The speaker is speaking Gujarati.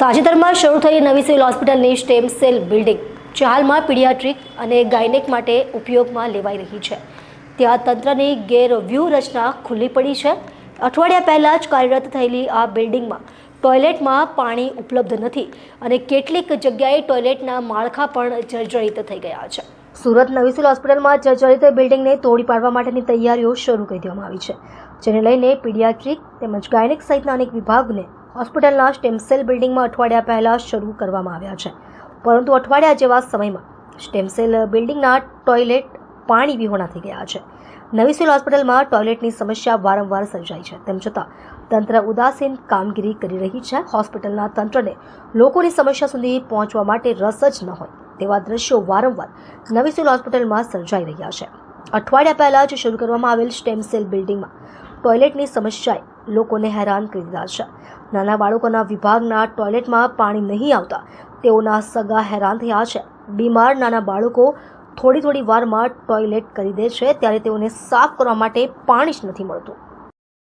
તાજેતરમાં શરૂ થયેલી નવી સિવિલ હોસ્પિટલની સ્ટેમ સેલ બિલ્ડિંગ, જે હાલમાં પીડિયાટ્રિક અને ગાયનેક માટે ઉપયોગમાં લેવાઈ રહી છે. ત્યાં તંત્રની ગેરવ્યૂહરચના ખુલ્લી પડી છે. અઠવાડિયા પહેલાં જ કાર્યરત થયેલી આ બિલ્ડિંગમાં ટોયલેટમાં પાણી ઉપલબ્ધ નથી અને કેટલીક જગ્યાએ ટોયલેટના માળખા પણ જર્જરિત થઈ ગયા છે. સુરત નવી સિવિલ હોસ્પિટલમાં જર્જરિત બિલ્ડિંગને તોડી પાડવા માટેની તૈયારીઓ શરૂ કરી દેવામાં આવી છે, જેને લઈને પીડિયાટ્રિક તેમજ ગાયનેક સહિતના અનેક વિભાગને હોસ્પિટલના સ્ટેમ સેલ બિલ્ડિંગમાં અઠવાડિયા પહેલા શરૂ કરવામાં આવ્યા છે. પરંતુ અઠવાડિયા જેવા સમયમાં સ્ટેમ સેલ બિલ્ડિંગના ટોયલેટ પાણી વિહોણા થઈ ગયા છે. નવી સિવિલ હોસ્પિટલમાં ટોયલેટની સમસ્યા વારંવાર સર્જાઈ છે. તેમ છતાં, તંત્ર ઉદાસીન કામગીરી કરી રહી છે. હોસ્પિટલના તંત્રને લોકોની સમસ્યા સુધી પહોંચવા માટે રસ જ ન હોય તેવા દ્રશ્યો વારંવાર નવી સિવિલ હોસ્પિટલમાં સર્જાઈ રહ્યા છે. અઠવાડિયા પહેલાં જ શરૂ કરવામાં આવેલ સ્ટેમ સેલ બિલ્ડિંગમાં ટોયલેટની સમસ્યાએ લોકોને હેરાન કરી દીધા છે. નાના બાળકોના વિભાગના ટોયલેટમાં પાણી નહીં આવતા. તેઓના સગા હેરાન થયા છે. બીમાર નાના બાળકો થોડી થોડી વારમાં ટોયલેટ કરી દે છે, ત્યારે તેઓને સાફ કરવા માટે પાણી જ નથી મળતું.